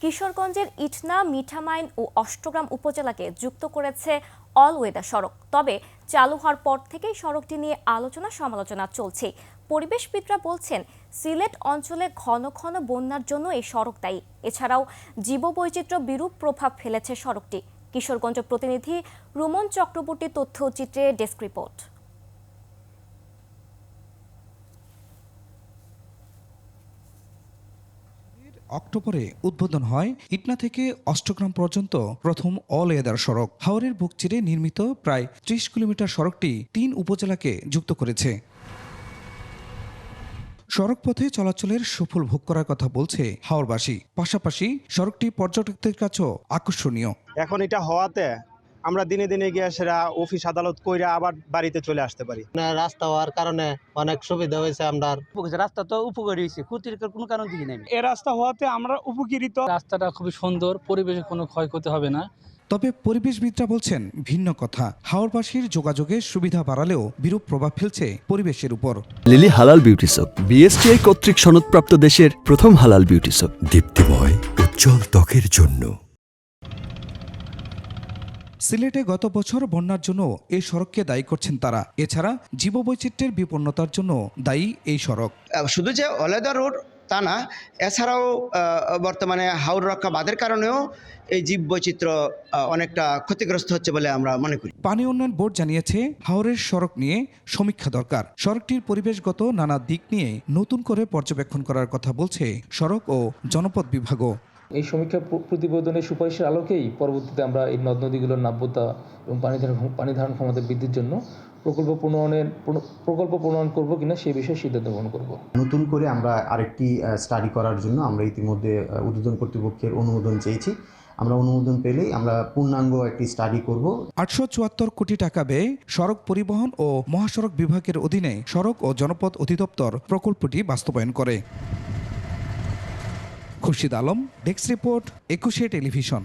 কিশোরগঞ্জের ইটনা, মিঠামাইন ও অষ্টগ্রাম উপজেলাকে যুক্ত করেছে অল ওয়েদার সড়ক। তবে চালু হওয়ার পর থেকেই সড়কটি নিয়ে আলোচনা সমালোচনা চলছে। পরিবেশবিদরা বলছেন, সিলেট অঞ্চলে ঘন ঘন বন্যার জন্য এই সড়ক দায়ী। এছাড়াও জীববৈচিত্র্য বিরূপ প্রভাব ফেলেছে সড়কটি। কিশোরগঞ্জ প্রতিনিধি রুমন চক্রবর্তী তথ্যচিত্রে ডেস্ক রিপোর্ট। অক্টোবরে উদ্বোধন হয় ইটনা থেকে অষ্টগ্রাম পর্যন্ত প্রথম অল এদার সড়ক। হাওরের বুক চিরে নির্মিত প্রায় ত্রিশ কিলোমিটার সড়কটি তিন উপজেলাকে যুক্ত করেছে। সড়কপথে চলাচলের সুফল ভোগ করার কথা বলছে হাওড়বাসী পাশাপাশি সড়কটি পর্যটকদের কাছেও আকর্ষণীয়। এখন এটা হওয়াতে আমরা দিনে দিনে গিয়ে সেটা অফিস আদালত কইরা আবার বাড়িতে চলে আসতে পারি। না, রাস্তা হওয়ার কারণে অনেক সুবিধা হয়েছে আমরা উপকার রাস্তা তো উপকারী হয়েছে ক্ষতির কোনো কারণ দিকে নেই। এ রাস্তা হওয়াতে আমরা উপকৃত রাস্তাটা খুবই সুন্দর পরিবেশে কোনো ক্ষয়ক্ষতি হবে না। তবে পরিবেশবিদরা বলছেন ভিন্ন কথা। হাওরবাসীর যোগাযোগের সুবিধা বাড়ালেও বিরূপ প্রভাব ফেলছে পরিবেশের উপর। লিলি হালাল বিউটি সোপ বিএসটিআই কর্তৃক সনদপ্রাপ্ত দেশের প্রথম হালাল বিউটি সোপ। দীপ্তিময় উজ্জ্বল ত্বকের জন্য। সিলেটে গত বছর বন্যার জন্য এই সড়ককে দায়ী করছেন তারা। এছাড়া জীববৈচিত্র্যের বিপন্নতার জন্য দায়ী এই সড়ক। শুধু যে অলেদা রোড তা না এছাড়াও বর্তমানে হাওর রক্ষা বাঁধের কারণেও এই জীব বৈচিত্র্য অনেকটা ক্ষতিগ্রস্ত হচ্ছে বলে আমরা মনে করি। পানি উন্নয়ন বোর্ড জানিয়েছে হাওরের সড়ক নিয়ে সমীক্ষা দরকার। সড়কটির পরিবেশগত নানা দিক নিয়ে নতুন করে পর্যবেক্ষণ করার কথা বলছে সড়ক ও জনপদ বিভাগও। এই সমীক্ষা প্র- প্রতিবেদনের সুপারিশের আলোকেই পরবর্তীতে আমরা এই নদ নদীগুলোর নাব্যতা এবং পানি ধারণ পানি ধারণ ক্ষমতা বৃদ্ধির জন্য প্রকল্প প্রণয়নের প্রকল্প প্রণয়ন করব কিনা সেই বিষয়ে সিদ্ধান্ত গ্রহণ করব। নতুন করে আমরা আরেকটি স্টাডি করার জন্য আমরা ইতিমধ্যে উদ্বোধন কর্তৃপক্ষের অনুমোদন চেয়েছি। আমরা অনুমোদন পেলেই আমরা পূর্ণাঙ্গ একটি স্টাডি করব। আটশো চুয়াত্তর কোটি টাকা ব্যয়ে সড়ক পরিবহন ও মহাসড়ক বিভাগের অধীনে সড়ক ও জনপথ অধিদপ্তর প্রকল্পটি বাস্তবায়ন করে। খুরশিদ আলম ডেস্ক রিপোর্ট একুশে টেলিভিশন।